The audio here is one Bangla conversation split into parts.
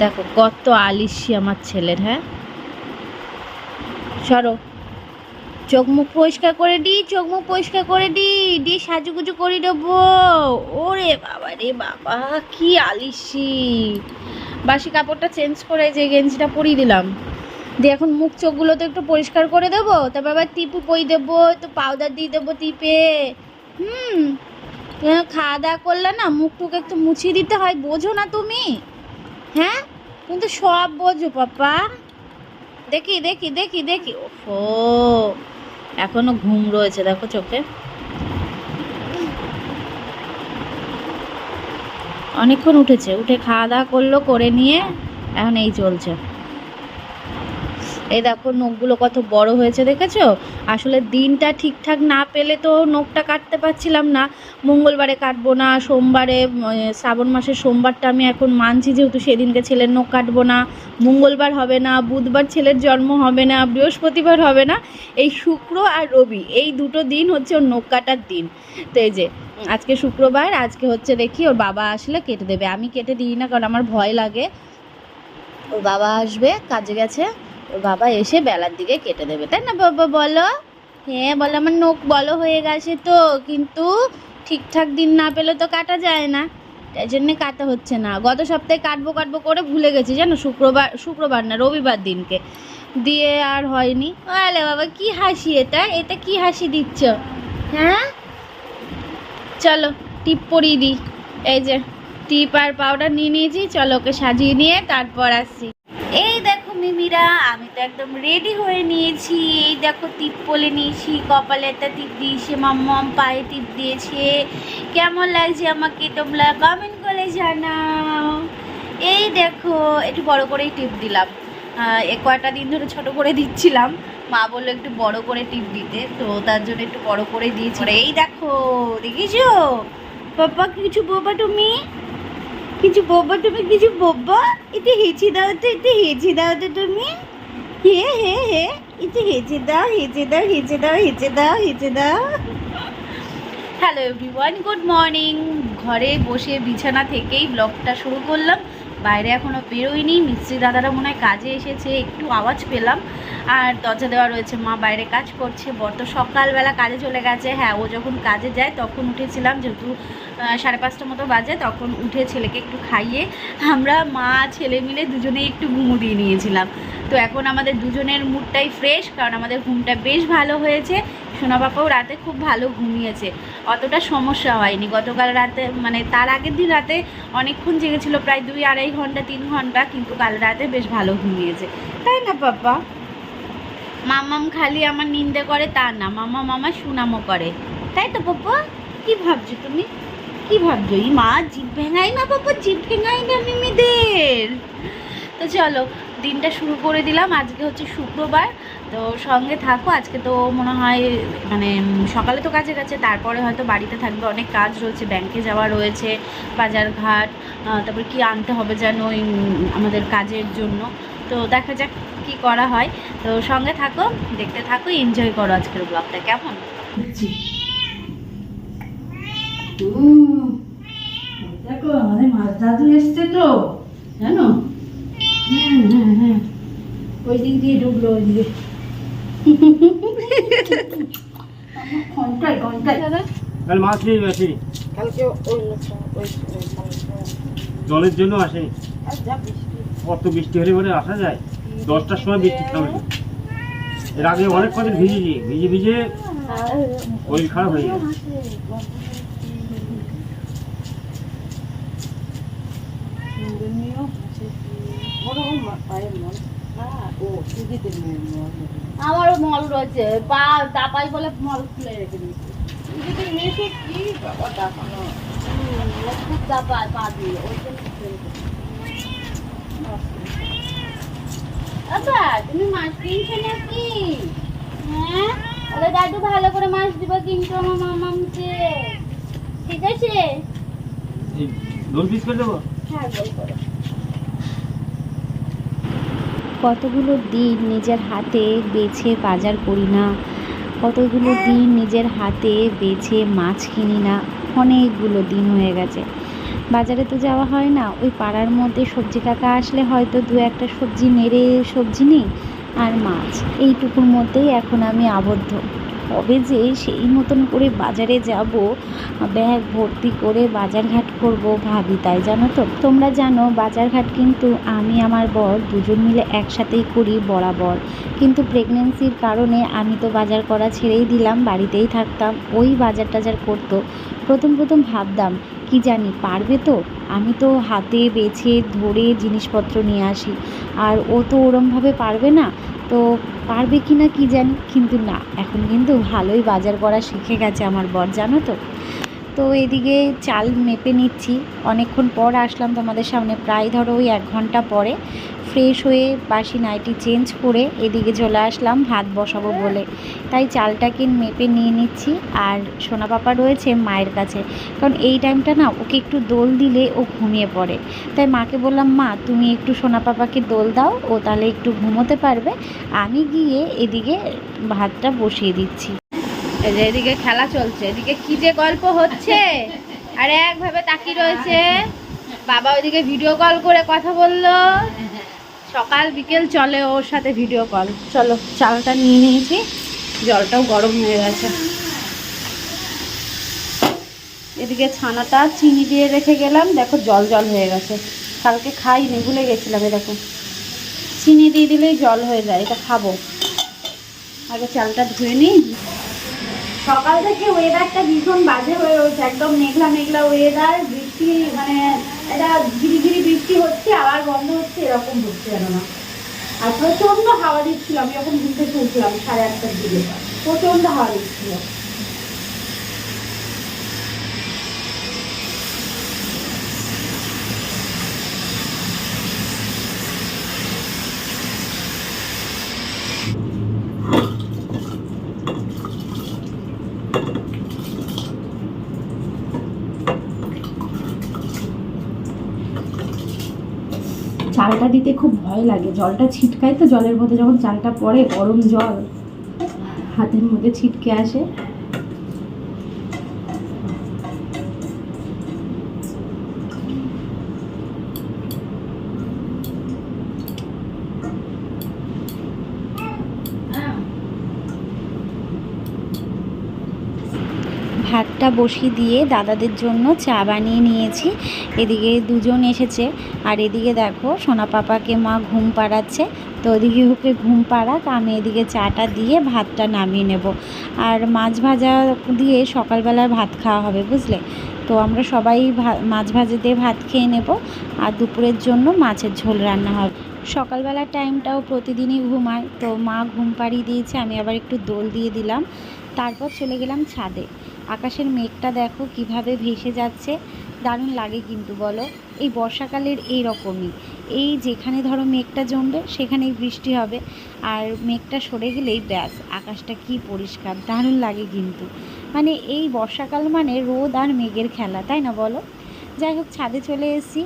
দেখো, কত আলিসি আমার ছেলের হ্যাঁ? সরো। চোখ মুখ পরিষ্কার করে দি, চোখ মুখ পরিষ্কার করে দি দি সাজুগুজু করে দেবো ওরে বাবা রে বাবা, কি আলিসি। বাসি কাপড়টা চেঞ্জ করে যে গেঞ্জিটা পরিয়ে দিলাম। দিয়ে এখন মুখ চোখগুলো তো একটু পরিষ্কার করে দেবো, তারপর আবার টিপু পই দেবো তো পাউডার দিয়ে দেবো টিপে। হুম, খাওয়া দাওয়া করলে না মুখ টুক একটু মুছিয়ে দিতে হয়, বোঝো না তুমি। হ্যাঁ? কিন্তু সব বোঝো, পাপা। দেখি দেখি দেখি দেখি। ও এখনও ঘুম রয়েছে, দেখো চোখে। অনেকক্ষণ উঠেছে, উঠে খাওয়া দাওয়া করল, করে নিয়ে, এখন এই চলছে। এই দেখো নখগুলো কত বড় হয়েছে, দেখেছ? আসলে দিনটা ঠিকঠাক না পেলে তো নখটা কাটতে পারছিলাম না। মঙ্গলবারে কাটবো না, সোমবারে শ্রাবণ মাসের সোমবারটা আমি এখন মানছি যেহেতু সেদিনকে ছেলের নখ কাটবো না। মঙ্গলবার হবে না, বুধবার ছেলের জন্ম হবে না, বৃহস্পতিবার হবে না। এই শুক্র আর রবি, এই দুটো দিন হচ্ছে ওর নখ কাটার দিন। তো এই যে, আজকে শুক্রবার, আজকে হচ্ছে দেখি ওর বাবা আসলে কেটে দেবে। আমি কেটে দিই না, কারণ আমার ভয় লাগে। ওর বাবা আসবে, কাজে গেছে। বাবা এসে বেলার দিকে কেটে দেবে, তাই না বাবা বলো? হ্যাঁ বলো, আমার নখ বলো হয়ে গেছে তো, কিন্তু ঠিকঠাক দিন না পেলে তো কাটা যায় না। তাই জন্যে কাটা হচ্ছে না। গত সপ্তাহে কাটবো কাটবো করে ভুলে গেছি, জানো, শুক্রবার শুক্রবার না, রবিবার দিনকে। দিয়ে আর হয়নি। আলে বাবা, কি হাসি এটা? এটা কি হাসি দিচ্ছ? হ্যাঁ? চলো, টিপ পরিয়ে দিই। এই যে, টিপ আর পাউডার নিয়ে নিয়েছি, চলো ওকে সাজিয়ে নিয়ে তারপর আসছি। এই দেখো মিমিরা, আমি তো একদম রেডি হয়ে নিয়েছি। এই দেখো টিপ পলে নিয়েছি, কপালে একটা টিপ দিয়েছে, মাম্মাম, পায়ে টিপ দিয়েছে। কেমন লাগছে আমাকে তোমরা কমেন্ট করে জানাও। এই দেখো, একটু বড় করেই টিপ দিলাম। কয়টা দিন ধরে ছোট করে দিচ্ছিলাম। মা বলল একটু বড় করে টিপ দিতে, তো তার জন্য একটু বড় করে দিয়েছি। এই দেখো দেখিছো পাপা, কিছু বাবা তুমি? কিছু বলব তুমি কিছু বলব এতে হেঁচে দাও তো এতে হেঁচে দাও তো তুমি। হে হে হে এতে হেঁচে দাও হেঁচে দাও হেঁচে দাও হেঁচে দাও হেঁচে দাও। হ্যালো এভরিওয়ান গুড মর্নিং ঘরে বসে বিছানা থেকেই ব্লগটা শুরু করলাম। বাইরে এখনও বেরোয়নি। মিস্ত্রি দাদারা মনে হয় কাজে এসেছে, একটু আওয়াজ পেলাম। আর দরজা দেওয়া রয়েছে, মা বাইরে কাজ করছে। বর তো সকালবেলা কাজে চলে গেছে। হ্যাঁ ও যখন কাজে যায়, তখন উঠেছিলাম, যেহেতু সাড়ে পাঁচটা মতো বাজে, তখন উঠে ছেলেকে একটু খাইয়ে আমরা মা, ছেলে মিলে দুজনেই একটু ঘুমো দিয়ে নিয়েছিলাম। তো এখন আমাদের দুজনের মুডটাই ফ্রেশ কারণ আমাদের ঘুমটা বেশ ভালো হয়েছে। সোনা বাপাও রাতে খুব ভালো ঘুমিয়েছে। অতটা সমস্যা হয়নি। গতকাল রাতে মানে তার আগের দিন রাতে অনেকক্ষণ জেগেছিল, প্রায় দুই আড়াই ঘণ্টা, তিন ঘণ্টা, কিন্তু কাল রাতে বেশ ভালো ঘুমিয়েছে। তাই না পাপা মামাম খালি আমার নিন্দে করে তা না, মামা মামা সুনামও করে। তাই তো পাপা কি ভাবছ তুমি? কি ভাবছ? এই মা, জিভ ভেঙাই না পাপা জিভ ভেঙাই না, মিমিদের। তো চলো দিনটা শুরু করে দিলাম। আজকে হচ্ছে শুক্রবার। তো সঙ্গে থাকো, আজকে তো মনে হয় মানে সকালে তো কাজে গেছে, তারপরে হয়তো বাড়িতে থাকবে, অনেক কাজ রয়েছে ব্যাংকে যাওয়া রয়েছে, বাজার ঘাট তারপর কি আনতে হবে যেন ওই আমাদের কাজের জন্য। তো দেখা যাক কি করা হয়। তো সঙ্গে থাকো, দেখতে থাকো এনজয় করো আজকের ব্লগটা কেমন? দেখো, আমাদের মাছ দাদু এসছে তো, জানো? হ্যাঁ হ্যাঁ হ্যাঁ ওই দিক দিয়ে ঢুকলো ওই দিকে। ঘন্টায় ঘন্টায়। দাদা কাল মাছ নিয়ে কালকে ওই জলের জন্য আসে। কত বৃষ্টি। হলে পরে আসা যায়। দশটার সময় বৃষ্টি থামে এর আগে অনেক কদিন ভিজেছি ভিজে ভিজে শরীর খারাপ হয়ে গেছে। আমারও মল রয়েছে। পা দাপাই বলে মল খুলে রেখে দিয়েছে। খুব দাপায় পা দিয়ে ওই জন্য খুলে রেখেছে। বাবা তুমি মাছ কিনছো নাকি? হ্যাঁ? দাদু ভালো করে মাছ দিব কিন্তু আমার মামামকে। ঠিক আছে? এই পিস করে দেবো? হ্যাঁ করো। কতগুলো দিন নিজের হাতে বেছে বাজার করি না, কতগুলো দিন নিজের হাতে বেছে মাছ কিনি না, অনেকগুলো দিন হয়ে গেছে। বাজারে তো যাওয়া হয় না, ওই পাড়ার মধ্যে সবজি কাকা আসলে হয়তো দু একটা সবজি নেড়ে সবজি নেই আর মাছ, এইটুকুর মধ্যেই এখন আমি আবদ্ধ। কবে যে সেই মতন করে বাজারে যাব, ব্যাগ ভর্তি করে বাজারঘাট করব ভাবি, তাই জানো তো? তোমরা জানো বাজারঘাট কিন্তু আমি, আমার বর দুজন মিলে একসাথেই করি বরাবর। কিন্তু প্রেগনেন্সির কারণে আমি তো বাজার করা ছেড়েই দিলাম, বাড়িতেই থাকতাম, ওই বাজার টাজার করতো। প্রথম প্রথম ভাবতাম কি জানি, পারবে তো? আমি তো হাতে বেছে ধরে জিনিসপত্র নিয়ে আসি। আর ও তো ওরমভাবে পারবে না। তো পারবে কি না কি জানি? কিন্তু না, এখন কিন্তু ভালোই বাজার করা শিখে গেছে আমার বর, জানো তো? তো এদিকে চাল মেপে নিচ্ছি। অনেকক্ষণ পর আসলাম তোমাদের সামনে। প্রায় ধরো ওই এক ঘণ্টা পরে। ফ্রেশ হয়ে বাসি নাইটি চেঞ্জ করে এদিকে চলে আসলাম, ভাত বসাবো বলে। তাই চালটাকে মেপে নিয়ে নিচ্ছি আর সোনা পাপা রয়েছে মায়ের কাছে। কারণ এই টাইমটা না ওকে একটু দোল দিলে ও ঘুমিয়ে পড়ে। তাই মাকে বললাম, মা, তুমি একটু সোনা পাপাকে দোল দাও, ও তাহলে একটু ঘুমোতে পারবে। আমি গিয়ে এদিকে ভাতটা বসিয়ে দিচ্ছি। এদিকে খেলা চলছে, এদিকে কি যে গল্প হচ্ছে? আর একভাবে তাকিয়ে রয়েছে। বাবা ওইদিকে ভিডিও কল করে কথা বলল। সকাল, বিকেল চলে ওর সাথে ভিডিও কল চলো, চালটা নিয়ে নিয়েছি। জলটাও গরম হয়ে গেছে। এদিকে ছানাটা চিনি দিয়ে রেখে গেলাম। দেখো, জল জল হয়ে গেছে। কালকে খাইনি, ভুলে গেছিলাম এ দেখো চিনি দিয়ে দিলেই জল হয়ে যায়, এটা খাব। আগে চালটা ধুয়ে নিই। সকাল থেকে ওয়েদারটা ভীষণ বাজে হয়ে রয়েছে একদম মেঘলা মেঘলা ওয়েদার বৃষ্টি মানে এটা ঝিরি ঝিরি বৃষ্টি হচ্ছে, আবার বন্ধ হচ্ছে, এরকম হচ্ছে যেন না। আর প্রচণ্ড হাওয়া দিচ্ছিল, আমি যখন ঘুরতে চলছিলাম সাড়ে আটটার দিকে। প্রচণ্ড হাওয়া দিচ্ছিল। চালটা দিতে খুব ভয় লাগে। জলটা ছিটকায় তো জলের মধ্যে যখন চালটা পড়ে গরম জল, হাতের মধ্যে ছিটকে আসে। ভাতটা বসিয়ে দিয়ে দাদাদের জন্য চা বানিয়ে নিয়েছি। এদিকে দুজন এসেছে। আর এদিকে দেখো, সোনা পাপাকে মা ঘুম পাড়াচ্ছে। তো ওদিকে ওকে ঘুম পাড়াক, আমি এদিকে চাটা দিয়ে ভাতটা নামিয়ে নেব। আর মাছ ভাজা দিয়ে সকালবেলার ভাত খাওয়া হবে, বুঝলে? তো আমরা সবাই মাছ ভাজা দিয়ে ভাত খেয়ে নেব। আর দুপুরের জন্য মাছের ঝোল রান্না হবে। সকালবেলার টাইমটাও প্রতিদিনই ঘুমায় তো মা ঘুম পাড়িয়ে দিয়েছে, আমি আবার একটু দোল দিয়ে দিলাম। তারপর চলে গেলাম ছাদে। আকাশের মেঘটা দেখো কীভাবে ভেসে যাচ্ছে। দারুণ লাগে কিন্তু বলো, এই বর্ষাকালের এই রকমই। এই যেখানে ধরো মেঘটা জমবে, সেখানেই বৃষ্টি হবে। আর মেঘটা সরে গেলেই ব্যাস, আকাশটা কি পরিষ্কার, দারুণ লাগে কিন্তু। মানে এই বর্ষাকাল মানে রোদ আর মেঘের খেলা, তাই না বলো? যাই হোক, ছাদে চলে এসেছি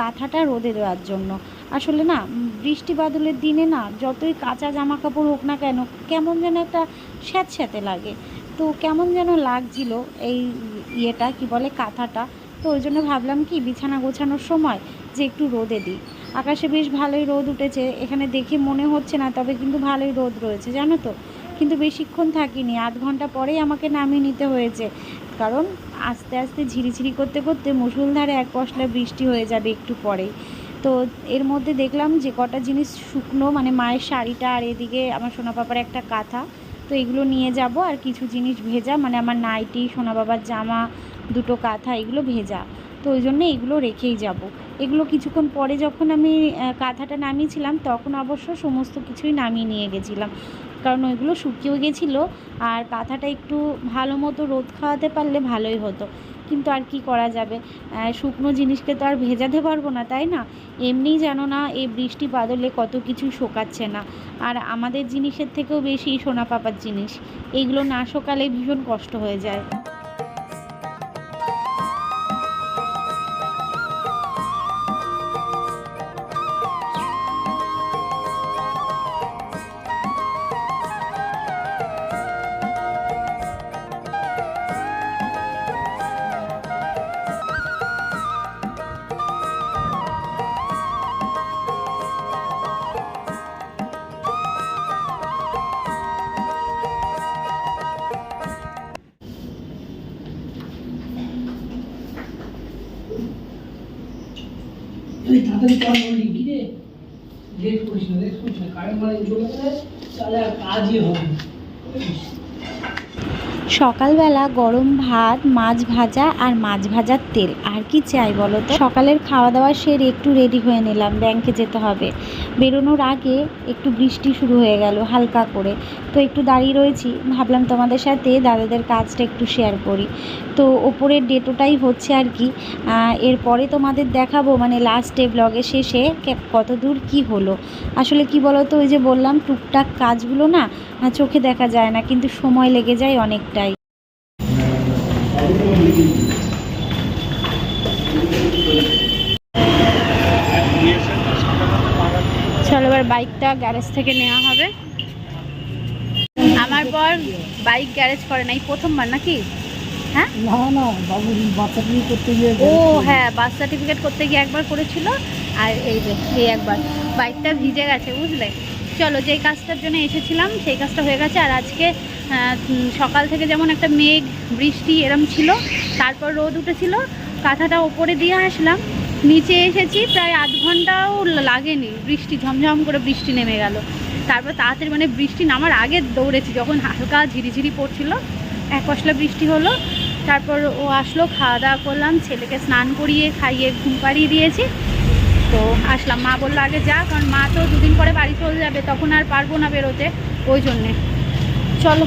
কাঁথাটা রোদে দেওয়ার জন্য। আসলে না বৃষ্টি বাদলের দিনে না, যতই কাঁচা জামা কাপড় হোক না কেন, কেমন যেন একটা স্যাঁতস্যাঁতে লাগে। তো কেমন যেন লাগছিল এই ইয়েটা, কি বলে, কাঁথাটা। তো ওই জন্য ভাবলাম কি, বিছানা গোছানোর সময় যে একটু রোদে দিই। আকাশে বেশ ভালোই রোদ উঠেছে, এখানে দেখে মনে হচ্ছে না, তবে কিন্তু ভালোই রোদ রয়েছে, জানো তো? কিন্তু বেশিক্ষণ থাকিনি, আধ ঘণ্টা পরেই আমাকে নামিয়ে নিতে হয়েছে। কারণ আস্তে আস্তে ঝিরিঝিরি করতে করতে মুসুলধারে এক পশলা বৃষ্টি হয়ে যাবে একটু পরেই। তো এর মধ্যে দেখলাম যে কটা জিনিস শুকনো মানে মায়ের শাড়িটা আর এদিকে আমার সোনা পাপার একটা কাঁথা। তো এগুলো নিয়ে যাব আর কিছু জিনিস ভেজা মানে আমার নাইটি, সোনা বাবার জামা, দুটো কাঁথা, এগুলো ভেজা। তো ওই জন্য এগুলো রেখেই যাব। এগুলো কিছুক্ষণ পরে যখন আমি কাঁথাটা নামিয়েছিলাম, তখন অবশ্য সমস্ত কিছুই নামিয়ে নিয়ে গেছিলাম। কারণ ওইগুলো শুকিয়েও গেছিল, আর কাঁথাটা একটু ভালো মতো রোদ খাওয়াতে পারলে ভালোই হতো। কিন্তু আর কি করা যাবে? শুকনো জিনিসকে তো আর ভেজাতে পারব না, তাই না? এমনি জানো না, এই বৃষ্টি বাদলে কত কিছু শোকাচ্ছে না। আর আমাদের জিনিসের থেকেও বেশি সোনা পাপার জিনিস। এইগুলো না শোকালে ভীষণ কষ্ট হয়ে যায়। তাড়াতাড়ি কর বলি কি রে লেট করিস না লেট করিস না কারেন্ট মারে চলে গেলে তাহলে আর কাজই হবে না বুঝিস? সকালবেলা গরম ভাত, মাছ ভাজা আর মাছ ভাজার তেল। আর কি চাই বলো তো? সকালের খাওয়া দাওয়া সেরে একটু রেডি হয়ে নিলাম ব্যাংকে যেতে হবে। বেরোনোর আগে একটু বৃষ্টি শুরু হয়ে গেল হালকা করে। তো একটু দাঁড়িয়ে রয়েছি, ভাবলাম তোমাদের সাথে দাদাদের কাজটা একটু শেয়ার করি। তো ওপরের ডেটোটাই হচ্ছে আর কি এরপরে তোমাদের দেখাবো মানে লাস্টে ব্লগে শেষে কত দূর কী হলো। আসলে কি বলো তো, ওই যে বললাম টুকটাক কাজগুলো না চোখে দেখা যায় না, কিন্তু সময় লেগে যায় অনেকটাই চলো এবার বাইকটা গ্যারেজ থেকে নেওয়া হবে। আমার পর বাইক গ্যারেজ করে নাই প্রথমবার নাকি? হ্যাঁ? না না বাবু বাচ্চা করতে গিয়ে ও হ্যাঁ বার্থ সার্টিফিকেট করতে গিয়ে একবার করেছিল আর এই যে এই একবার। বাইকটা ভিজে গেছে বুঝলে? চলো যেই কাজটার জন্য এসেছিলাম সেই কাজটা হয়ে গেছে আর আজকে সকাল থেকে যেমন একটা মেঘ বৃষ্টি এরম ছিল তারপর রোদ উঠেছিল কাঁথাটা ওপরে দিয়ে আসলাম। নিচে এসেছি, প্রায় আধ ঘন্টাও লাগেনি। বৃষ্টি, ঝমঝম করে বৃষ্টি নেমে গেল। তারপর তাড়াতাড়ি মানে বৃষ্টি নামার আগে দৌড়েছি, যখন হালকা ঝিরিঝিরি পড়ছিল, এক পশলা বৃষ্টি হলো। তারপর ও আসলো, খাওয়া দাওয়া করলাম, ছেলেকে স্নান করিয়ে খাইয়ে ঘুম পাড়িয়ে দিয়েছি। তো আসলাম, মা বলল, আগে যা, কারণ মা তো দুদিন পরে বাড়ি চলে যাবে, তখন আর পারব না বেরোতে, ওই জন্যে। চলো।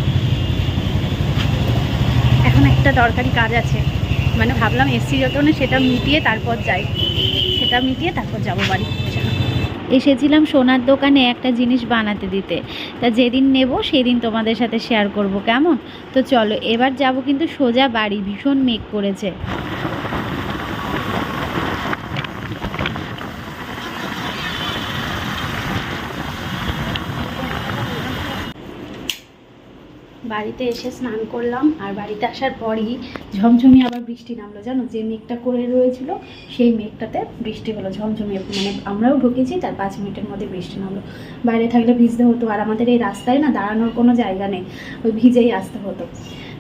এখন একটা দরকারি কাজ আছে। মানে ভাবলাম এসছি যখন সেটা মিটিয়ে তারপর যাই। সেটা মিটিয়ে তারপর যাব বাড়ি এসেছিলাম সোনার দোকানে একটা জিনিস বানাতে দিতে। তা যেদিন নেব সেদিন তোমাদের সাথে শেয়ার করব, কেমন? তো চলো, এবার যাব কিন্তু সোজা বাড়ি, ভীষণ মেঘ করেছে। বাড়িতে এসে স্নান করলাম, আর বাড়িতে আসার পরই ঝমঝমি আবার বৃষ্টি নামলো, জানো? যে মেঘটা করে রয়েছিল, সেই মেঘটাতে বৃষ্টি হলো ঝমঝমি মানে আমরাও ঢুকেছি, তার পাঁচ মিনিটের মধ্যে বৃষ্টি নামলো। বাইরে থাকলে ভিজতে হতো, আর আমাদের এই রাস্তায় না দাঁড়ানোর কোনো জায়গা নেই, ওই ভিজেই আসতে হতো।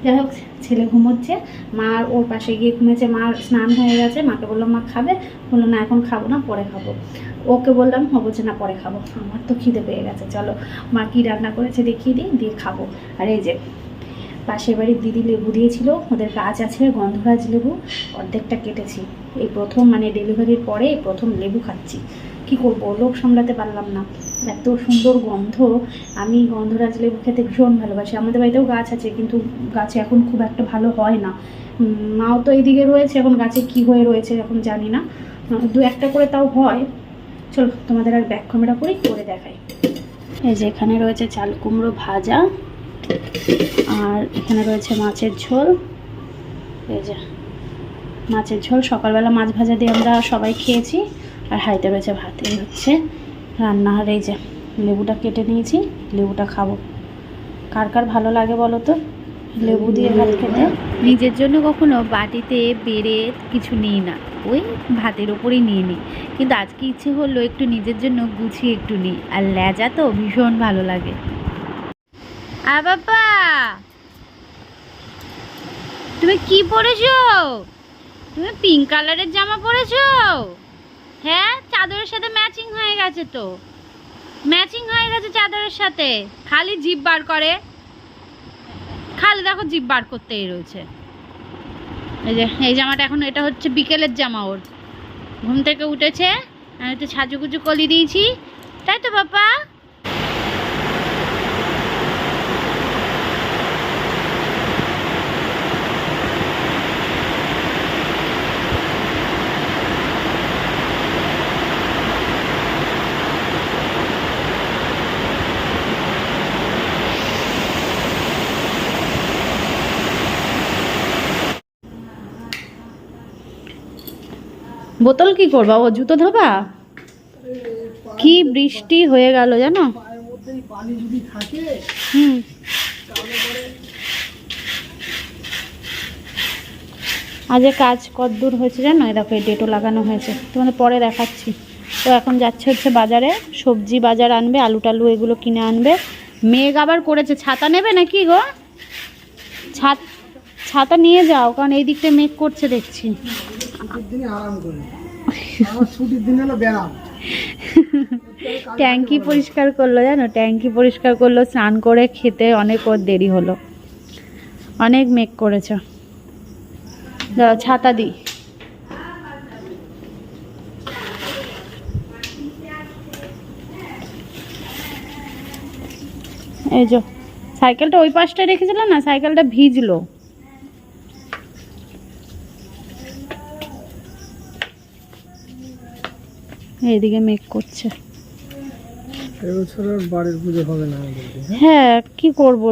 যাই হোক, ছেলে ঘুমোচ্ছে। মা ওর পাশে গিয়ে ঘুমেছে মা স্নান হয়ে গেছে। মাকে বললাম, মা খাবে? বলল, না, এখন খাব না, পরে খাব। ওকে বললাম, ও বলছে, না, পরে খাব। আমার তো খিদে পেয়ে গেছে। চলো, মা কী রান্না করেছে দেখিয়ে দিই, দিয়ে খাব। আর এই যে, পাশের বাড়ির দিদি লেবু দিয়েছিল। ওদের গাছ আছে, গন্ধরাজ লেবু। অর্ধেকটা কেটেছি। এই প্রথম মানে ডেলিভারির পরে প্রথম লেবু খাচ্ছি। কি করব? লোক সামলাতে পারলাম না। এত সুন্দর গন্ধ। আমি গন্ধরাজ লেবু খেতে ভীষণ ভালোবাসি। আমাদের বাড়িতেও গাছ আছে, কিন্তু গাছে এখন খুব একটা ভালো হয় না। মাও তো এইদিকে রয়েছে, এখন গাছে কি হয়ে রয়েছে এখন জানি না। দু একটা করে তাও হয়। চলো, তোমাদের আর ব্যাক ক্যামেরা করেই করে দেখাই। এই যে এখানে রয়েছে চাল কুমড়ো ভাজা, আর এখানে রয়েছে মাছের ঝোল। এই যে মাছের ঝোল, সকালবেলা মাছ ভাজা দিয়ে আমরা সবাই খেয়েছি। আর হাইতে রয়েছে ভাত। এই হচ্ছে রান্না আর এই যে লেবুটা কেটে নিয়েছি, লেবুটা খাব। কার কার ভালো লাগে বলো তো? লেবু দিয়ে ভাত খেতে। নিজের জন্য কখনো বাটিতে, বেড়ে কিছু নিই না। ওই ভাতের ওপরেই নিয়ে নিই। কিন্তু আজকে ইচ্ছে হলো একটু নিজের জন্য গুছিয়ে একটু নিই। আর লেজা তো ভীষণ ভালো লাগে। আ বাবা! তুমি কি পরেছো? তুমি পিঙ্ক কালারের জামা পরেছো? হ্যাঁ চাদরের সাথে ম্যাচিং হয়ে গেছে তো। ম্যাচিং হয়ে গেছে চাদরের সাথে। খালি জিপ বার করে। খালি দেখো জিপ বার করতেই রয়েছে। এই যে, এই জামাটা এখন, এটা হচ্ছে বিকেলের জামা ওর। ঘুম থেকে উঠেছে, আমি একটু সাজুগুজু কলি দিয়েছি। তাই তো, বাবা? বোতল কি করবা? ও জুতো ধোবা? কি বৃষ্টি হয়ে গেল জানো? হুম। আজ কাজ কদ্দূর হয়েছে জানো? এই ডেটো লাগানো হয়েছে। তোমাদের পরে দেখাচ্ছি। তো এখন যাচ্ছে হচ্ছে বাজারে। সবজি বাজার আনবে আলু টালু এগুলো কিনে আনবে। মেঘ আবার করেছে। ছাতা নেবে নাকি গো? ছাত ছাতা নিয়ে যাও কারণ এই দিকটা মেঘ করছে দেখছি। ট্যাঙ্কি পরিষ্কার করল জানো? ট্যাঙ্কি পরিষ্কার করল স্নান করে খেতে অনেক ওর দেরি হলো। অনেক মেঘ করেছে। ছাতা দিই এই যে সাইকেলটা ওই পাশটা রেখেছিলাম না? সাইকেলটা ভিজলো। এইদিকে মেঘ করছে। দিকে। হ্যাঁ? কি করব?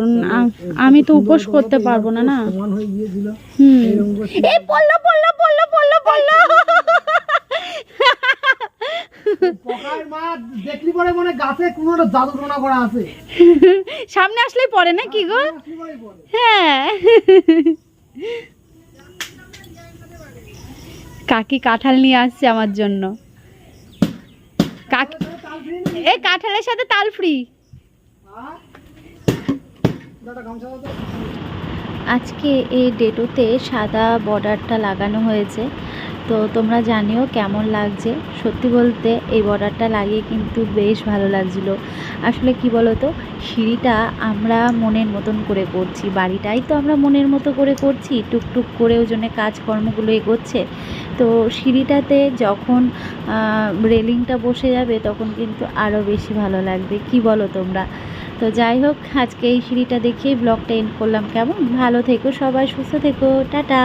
আমি তো উপোস করতে পারব না না। হয়ে হুম। করে পড়ল পড়ল পড়ল পড়ল পড়ল। পরে মনে হয় সামনে আসলেই পড়ে না কি গো। হ্যাঁ। কাকি কাঁঠাল নিয়ে আসছে আমার জন্য। কাকি এ কাঁঠালের সাথে তাল ফ্রি। আজকে এই ডেটোতে সাদা বর্ডারটা লাগানো হয়েছে তো তোমরা জানিও কেমন লাগছে। সত্যি বলতে এই বর্ডারটা লাগিয়ে কিন্তু বেশ ভালো লাগছিল। আসলে কি বলো তো সিঁড়িটা আমরা মনের মতন করে করছি, বাড়িটাই তো আমরা মনের মতো করে করছি, টুকটুক করে ওই জন্য কাজকর্মগুলো এগোচ্ছে। তো সিঁড়িটাতে যখন রেলিংটা বসে যাবে তখন কিন্তু আরও বেশি ভালো লাগবে, কি বলো তোমরা? তো যাই হোক, আজকে এই সিঁড়িটা দেখিয়ে ব্লগটা এন্ড করলাম, কেমন? ভালো থেকো সবাই, সুস্থ থেকো, টাটা!